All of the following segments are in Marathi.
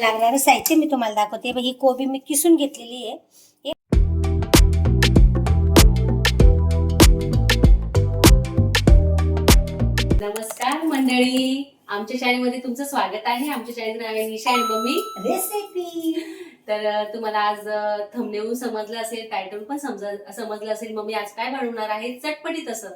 लागणारं साहित्य मी तुम्हाला दाखवते. ही कोबी मी किसून घेतलेली आहे. नमस्कार मंडळी. आमच्या चॅनलमध्ये तुमचं स्वागत आहे. आमच्या चॅनल नाव आहे निशा आणि मम्मी. रेसिपी तर तुम्हाला आज थंबनेवून समजलं असेल टायटल पण समज- समजलं असेल. मम्मी आज काय बनवणार आहे? चटपटीत असं.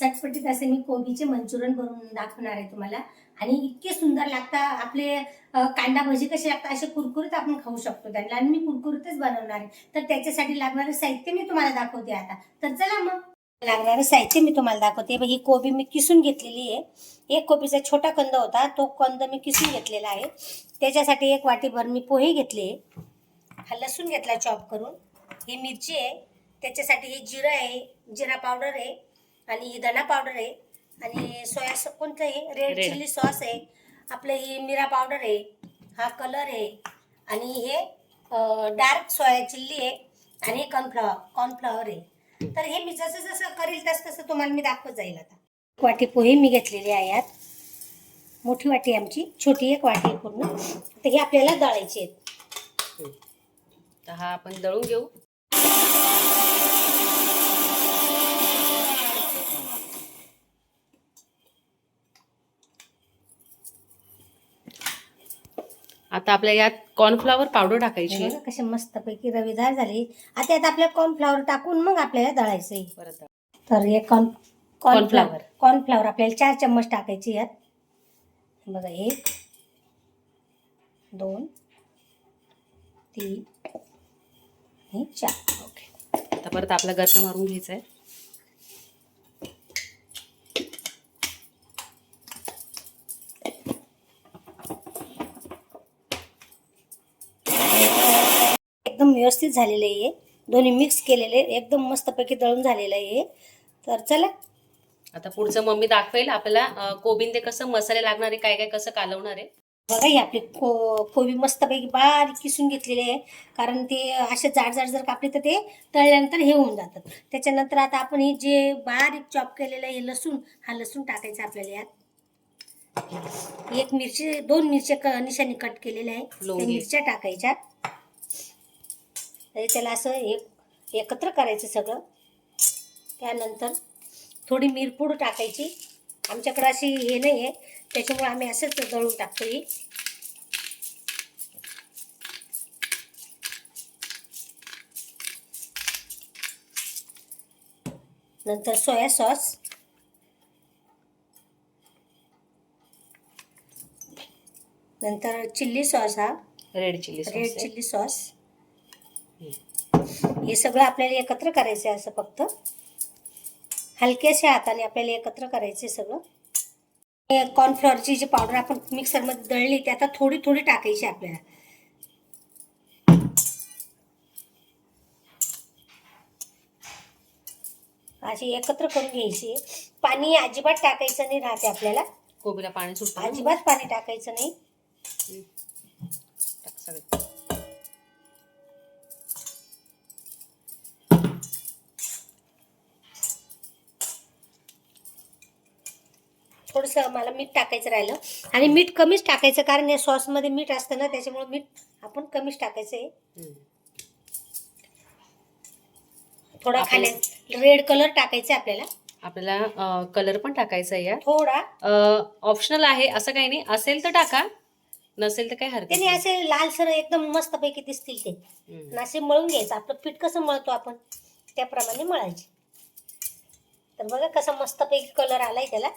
चटपटीत असे मी कोबीचे मंचुरियन बनवून दाखवणार आहे तुम्हाला. आणि इतके सुंदर लागतात आपले कांदा भजी कसे लागतात असे कुरकुरीत आपण खाऊ शकतो त्यांना. आणि मी कुरकुरीतच बनवणार आहे. तर त्याच्यासाठी लागणारं साहित्य मी तुम्हाला दाखवते आता. तर चला मग. लागणारं साहित्य मी तुम्हाला दाखवते. ही कोबी मी किसून घेतलेली आहे. एक कोबीचा छोटा कंद होता. तो कंद मी किसून घेतलेला आहे. त्याच्यासाठी एक वाटीभर मी पोहे घेतले. हा लसूण घेतला चॉप करून. ही मिरची आहे. त्याच्यासाठी हे जिरं आहे. जिरा पावडर आहे. आणि ही धना पावडर आहे. आणि सोया कोणतं आहे रेड Red. चिल्ली सॉस आहे. आपलं ही मिरा पावडर आहे. हा कलर आहे. आणि हे डार्क सोया चिल्ली आहे. आणि कॉर्नफ्लॉवर कॉर्नफ्लॉवर आहे. तर हे मी जसं जसं करील तसं तसं तुम्हाला मी दाखवत जाईल आता. एक वाटी पोहे मी घेतलेली आहे यात. मोठी वाटी आहे आमची. छोटी एक वाटी आहे पूर्ण. तर हे आपल्याला दळायची आहेत. तर हा आपण दळून घेऊ. आता आपल्या यात कॉर्नफ्लॉवर पावडर टाकायची. हे बघा कसे मस्तपैकी रवेदार झाले. आता यात आपल्याला कॉर्नफ्लॉवर टाकून मग आपल्याला दळायचं आहे परत तर हे कॉर्न. कॉर्नफ्लॉवर कॉर्नफ्लॉवर आपल्याला चार चम्मच टाकायचे यात. बघा एक दोन तीन आणि चार. ओके आता परत आपला गरका मारून घ्यायचा आहे एकदम व्यवस्थित झालेलं आहे दोन्ही मिक्स केलेले एकदम मस्तपैकी दळून झालेलं आहे तर चला. आता पुढचं मम्मी दाखवेल आपल्याला ते कसं मसाले लागणार आहे काय काय कसं कालवणार आहे. बघा ही आपली को कोबी मस्तपैकी बारीक किसून घेतलेली आहे. कारण ते असे जाड जाड जर कापले तर ते तळल्यानंतर हे होऊन जातात. त्याच्यानंतर आता आपण हे जे बारीक चॉप केलेलं आहे लसूण हा लसूण टाकायचा आपल्याला यात. एक मिरची दोन मिरच्या निशाने कट केलेल्या आहे. मिरच्या टाकायच्या तरी त्याला असं एक एकत्र करायचं सगळं. त्यानंतर थोडी मिरपूड टाकायची. आमच्याकडे अशी हे नाही आहे त्याच्यामुळे आम्ही असंच दळून टाकतो ही. नंतर सोया सॉस. नंतर चिल्ली सॉस हा. Red chilli red chilli sauce. हे सगळं आपल्याला एकत्र करायचं आहे असं फक्त. हलक्याशा हाताने आपल्याला एकत्र करायचं आहे सगळं. हे कॉर्नफ्लॉवरची जी पावडर आपण मिक्सरमध्ये दळली ती आता थोडी थोडी टाकायची आपल्याला. अशी एकत्र करून घ्यायची. पाणी अजिबात टाकायचं नाही राहते आपल्याला. कोबीला पाणी सुटतं? अजिबात पाणी टाकायचं नाही. थोडंसं मला मीठ टाकायचं राहिलं. आणि मीठ कमीच टाकायचं कारण या सॉसमध्ये मीठ असतं ना त्याच्यामुळे मीठ आपण कमीच टाकायचं आहे. थोडा आपण- खाण्या रेड कलर टाकायचा आहे आपल्याला. आपल्याला कलर पण टाकायचा आहे यात. थोडा. ऑप्शनल आहे असं काही नाही. असेल तर टाका. नसेल तर काही हरकत त्याने नाही. असे लालसर एकदम मस्तपैकी दिसतील ते. हम्म. आणि असे मळून घ्यायचं. आपलं पीठ कसं मळतो आपण त्याप्रमाणे मळायचे. तर बघा कसं मस्तपैकी कलर आलाय त्याला.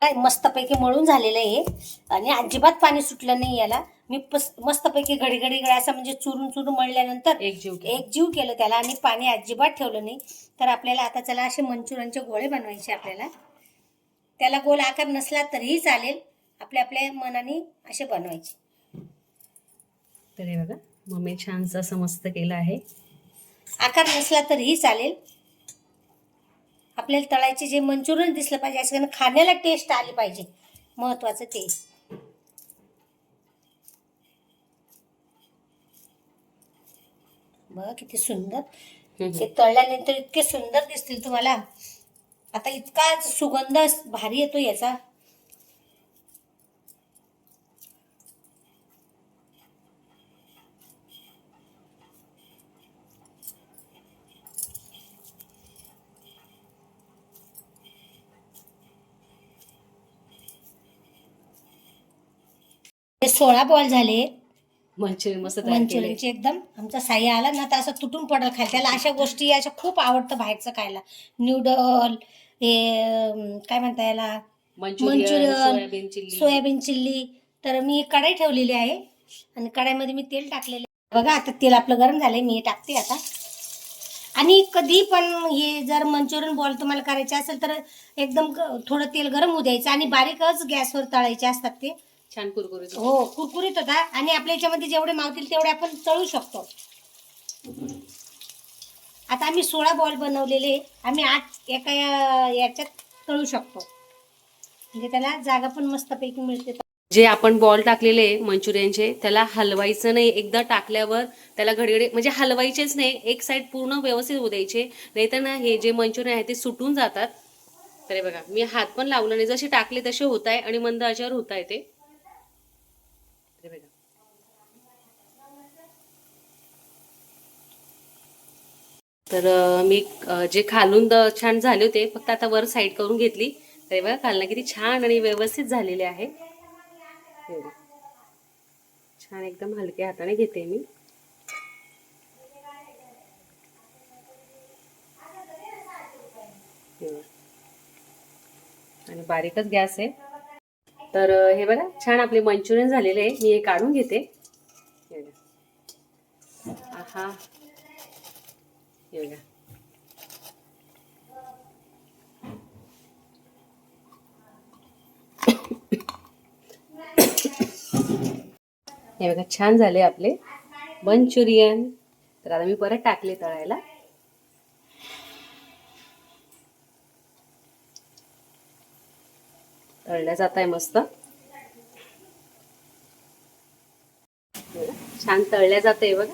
काय मस्तपैकी मळून झालेलं आहे आणि अजिबात पाणी सुटलं नाही याला. मी पस- मस्तपैकी घडी घडी असं म्हणजे चुरून चुरून मळल्यानंतर एक जीव. एक जीव केलं त्याला आणि पाणी अजिबात ठेवलं नाही. तर आपल्याला आता चला असे मंचुरियनचे गोळे बनवायचे आपल्याला. त्याला गोल आकार नसला तरीही चालेल. आपल्या आपल्या मनाने असे बनवायचे. तर हे बघा मम्मी छानसं असं मस्त केलं आहे. आकार नसला तरीही चालेल. आपल्याला तळायचे जे मंचुरियन दिसलं पाहिजे असं कारण खाण्याला टेस्ट आली पाहिजे. महत्वाचं ते. बघा किती सुंदर. ते तळल्यानंतर इतके सुंदर दिसतील तुम्हाला. आता इतका सुगंध भारी येतो याचा. हे सोळा बॉल झाले. मंचुरियन मस्त तयार केले. मंचुरियनचे एकदम. आमचा साई आला ना तर असं तुटून पडल खायला त्याला अशा गोष्टी अशा खूप आवडतं बाहेरचं खायला. न्यूडल हे अं, काय म्हणता याला? Manchurian Manchurian, soybean chilli. Soybean chilli. तर मी कढाई ठेवलेली आहे. आणि कढाईमध्ये मी तेल टाकलेले बघा आता तेल आपलं गरम झालंय. मी हे टाकते आता. आणि कधी पण हे जर मंचुरियन बॉल तुम्हाला करायचे असेल तर एकदम ग- थोडं तेल गरम होऊ द्यायचं. आणि बारीकच गॅसवर तळायचे असतात ते. छान कुरकुरीत हो कुरकुरीत होता. आणि आपल्या याच्यामध्ये जेवढे मावतील तेवढे आपण तळू शकतो. आता आम्ही सोळा बॉल बनवलेले. आम्ही आठ एका या- याच्यात तळू शकतो. म्हणजे त्याला जागा पण मस्तपैकी मिळते. जे आपण बॉल टाकलेले मंचुरियनचे त्याला हलवायचं नाही. एकदा टाकल्यावर त्याला घडीघडी म्हणजे हलवायचेच नाही. एक साईड पूर्ण व्यवस्थित होऊ द्यायचे. नाहीतर ना हे जे मंचुरियन आहे ते सुटून जातात. तर हे बघा मी हात पण लावला नाही. जसे टाकले तसे होत आहे आणि मंद आचेवर होत आहे ते तर हे बघा तर मी जे खालून छान झाले होते फक्त आता वर साईड करून घेतली. तर हे बघा खालना किती छान आणि व्यवस्थित झालेले आहे. छान एकदम हलक्या हाताने घेते मी. आणि बारीकच गॅस आहे. तर हे बघा छान आपले मंचुरियन झालेले आहे. मी हे काढून घेते. हा हे बघा हे बघा छान झाले आपले मंचुरियन. तर आता मी परत टाकले तळायला. तळल्या जात आहे मस्त. छान तळल्या जाते बघा.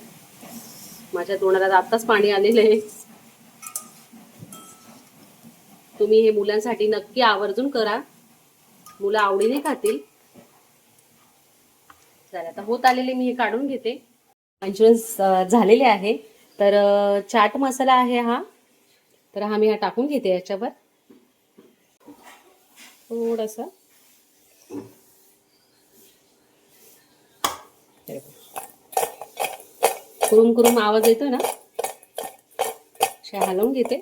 माझ्या तोंडाला आताच पाणी आलेलं आहे. तुम्ही हे मुलांसाठी नक्की आवर्जून करा. मुलं आवडीने खातील. चालेल आता होत आलेले मी हे काढून घेते. इन्शुरन्स झालेले आहे. तर चाट मसाला आहे हा. तर हा मी हा टाकून घेते याच्यावर. थोडंसं हे बघा. कुरुम कुरुम आवाज येतो ना? अशा हलवून घेते.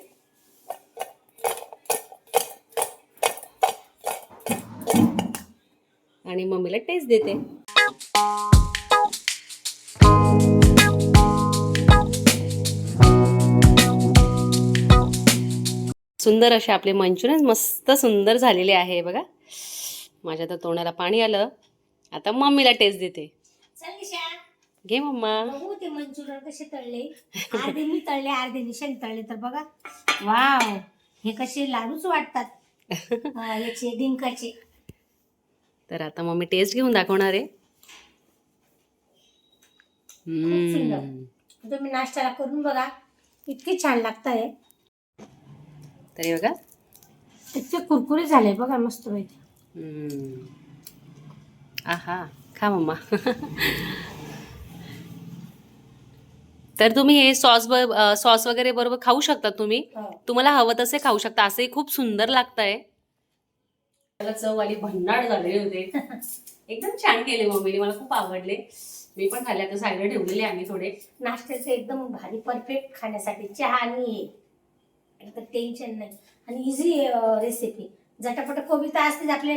आणि मम्मीला टेस्ट देते. सुंदर असे आपले मंचुरियन मस्त सुंदर झालेले आहे बघा. माझ्या तर तोंडाला पाणी आलं. आता मम्मीला टेस्ट देते. चल निशा घे मम्मा. बघू ते मंचुरियन कसे तळले. अर्धे मी तळले अर्धे निशाने तळले. तर बघा. वाव. हे कसे लाडूच वाटतात. हा, याचे डिंकाचे. तर आता मम्मी टेस्ट घेऊन दाखवणार आहे. खूप सुंदर. हम्म. तुम्ही नाश्त्याला करून बघा. इतके छान लागत आहे तर हे बघा. इतके कुरकुरे झाले बघा मस्त पैकी. हम्म. आहा. खा मम्मा. तर तुम्ही हे सॉस सॉस वगैरे बरोबर खाऊ शकता तुम्ही. हो. तुम्हाला हवं तसे खाऊ शकता. असंही खूप सुंदर लागतंय. त्याला चववाली भन्नाट झालेले होते. एकदम छान केले मम्मीने मला खूप आवडले. मी पण खाल्ले आता साईडला ठेवलेले आम्ही थोडे. नाश्त्याचे एकदम भारी परफेक्ट खाण्यासाठी. चहा आणि हे. टेन्शन नाही. आणि इझी रेसिपी झटापट कविता असते आपले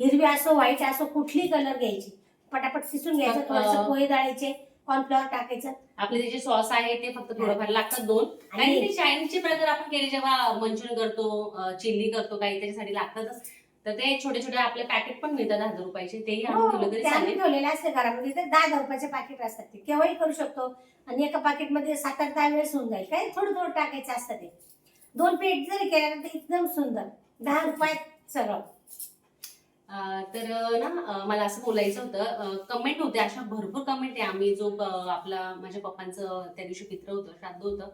हिरवी असो व्हाईट असो कुठली कलर घ्यायची? पटापट शिसून घ्यायचं थोडंसं पोहे डाळीचे. कॉर्नफ्लॉवर टाकायचं. आपले जे सॉस आहे ते फक्त थोडंफार लागतात दोन. आणि- ते चायनीजचे प्रकार आपण केले जेव्हा मंचुरियन करतो चिल्ली करतो काही त्याच्यासाठी लागतातच. तर ते छोटे छोटे आपले पॅकेट पण मिळतात हजार रुपयाचे. तेही आणून हो, ठेवलं तरी ते आम्ही चालेल. ठेवलेले असते घरामध्ये. ते दहा दहा रुपयाचे पाकिट असतात. ते केव्हाही करू शकतो. आणि एका पाकिटमध्ये सात आठ दहा वेळेस होऊन जाईल. काय? थोडं थोडं टाकायचं असतं ते. दोन प्लेट जरी केल्या ना तर एकदम सुंदर. दहा रुपयात सगळं अं, तर ना मला असं बोलायचं होतं कमेंट होते अशा भरपूर कमेंट आहे. आम्ही जो आपला माझ्या पप्पांचं त्या दिवशी पित्र होतं श्राद्ध होतं.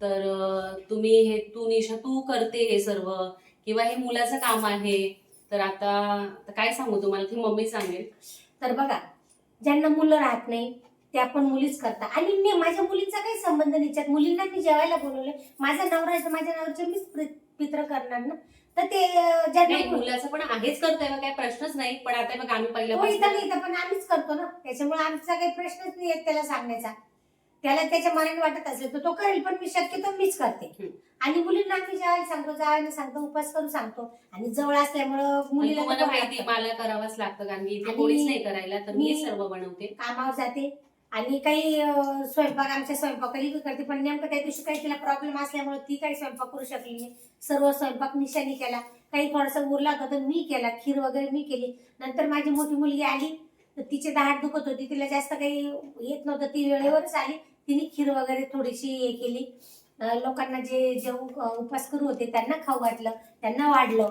तर तुम्ही हे तू निशा तू करते हे सर्व किंवा हे मुलाचं काम आहे. तर आता काय सांगू तुम्हाला? ती मम्मी सांगेल. तर बघा ज्यांना मुलं राहत नाही ते आपण मुलीच करता आणि मी माझ्या मुलींचा काही संबंध नाही. मुलींना मी जेवायला बोलवले माझा नवरा माझ्या नवऱ्याच्या मीच पित्र करणार ना? तर ते ज्यांना मुलाचं पण आहेच करतोय मग काही प्रश्नच नाही. पण आता बघ आम्ही तो इथं पहिल्यापासून नाही इथं पण आम्हीच करतो ना. त्याच्यामुळे आमचा काही प्रश्नच नाही येत त्याला सांगण्याचा. त्याला त्याच्या मनाने वाटत असेल तर तो करेल पण मी शक्यतो मीच करते. आणि मुलींना मी जेवायला सांगतो जायला सांगतो उपास करू सांगतो. आणि जवळ असल्यामुळं मुलीला तुम्हाला तर माहिती. मला करावंच लागतं कारण की इथे आणि कोणीच नाही करायला तर मी मी- सर्व बनवते. कामावर जाते. आणि काही स्वयंपाक आमच्या स्वयंपाकाली करते पण नेमकं त्या दिवशी काही तिला प्रॉब्लेम असल्यामुळे ती काही स्वयंपाक करू शकली नाही. सर्व स्वयंपाक निशाने केला. काही थोडासा उरला होता तर मी केला. खीर वगैरे मी केली. नंतर माझी मोठी मुलगी आली. तर तिचे दाढ दुखत होती. तिला जास्त काही येत नव्हतं. ती वेळेवरच आली. तिने खीर वगैरे थोडीशी हे केली. लोकांना जे जे उपास करू होते त्यांना खाऊ घातलं. त्यांना वाढलं.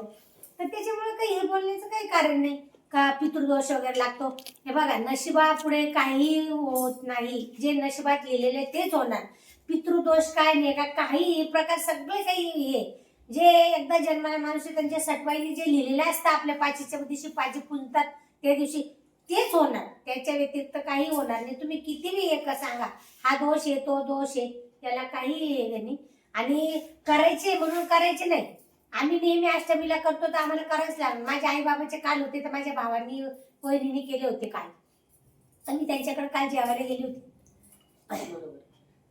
तर त्याच्यामुळे काही हे बोलण्याचं काही कारण नाही. का पितृदोष वगैरे लागतो? हे बघा नशिबा पुढे काही होत नाही. जे नशिबात लिहिलेले तेच होणार. पितृदोष काय नाही का काही प्रकार सगळे काही हे. जे एकदा जन्माला माणूस त्यांच्या सटवाईने जे लिहिलेलं असतं आपल्या पाचीच्या दिवशी पाची पुंजतात त्या दिवशी तेच होणार. त्याच्या व्यतिरिक्त काही होणार नाही. तुम्ही कितीही एक सांगा हा दोष आहे तो दोष आहे त्याला काही हे नाही. आणि करायचे म्हणून करायचे नाही. आम्ही नेहमी अष्टमीला करतो तर आम्हाला करायच लागलं माझ्या आई बाबाचे काल होते तर माझ्या भावांनी वहिनीने केले होते काल. तर मी त्यांच्याकडे काल जेवायला गेली होती. बरोबर.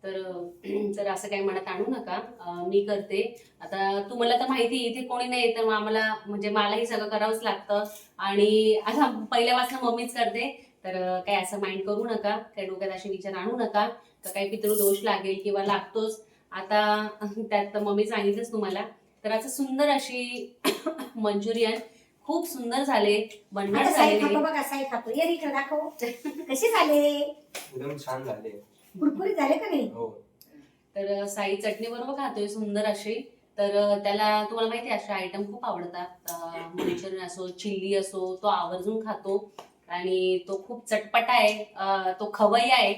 तर तर असं काही मनात आणू नका. मी करते. आता तुम्हाला तर माहिती आहे, इथे कोणी नाही तर आम्हाला म्हणजे मलाही सगळं करावंच लागतं. आणि आता पहिल्यापासून मम्मीच करते. तर काही असं माइंड करू नका. काही डोक्यात असे विचार आणू नका. तर काही पितृ दोष लागेल किंवा लागतोच. आता त्यात तर मम्मी सांगितलंच तुम्हाला. तर असं सुंदर अशी मंचुरियन खूप सुंदर झाले बनवट आता साई खातो झालेले बघा साई खातो ये इकडे दाखव. कसे झाले? एकदम छान झाले. कुरकुरीत झाले का नाही? हो. तर साई चटणी बरोबर खातोय सुंदर अशी. तर त्याला तुम्हाला माहिती आहे असे आयटम खूप आवडतात. मंचुरियन असो चिल्ली असो तो आवर्जून खातो. आणि तो खूप चटपटा आहे अं, तो खवय्या आहे.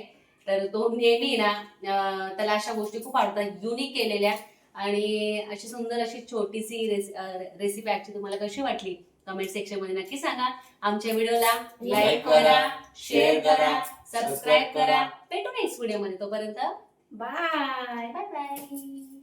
तर तो नेहमी ना अं, त्याला अशा गोष्टी खूप आवडतात. युनिक केलेल्या. आणि अशी सुंदर अशी छोटीशी रेसिपी ऍक्च्युली तुम्हाला कशी वाटली? कमेंट सेक्शनमध्ये नक्की सांगा. आमच्या व्हिडिओला लाईक करा शेअर करा सबस्क्राईब करा. भेटू नेक्स्ट व्हिडिओमध्ये तोपर्यंत. Bye bye bye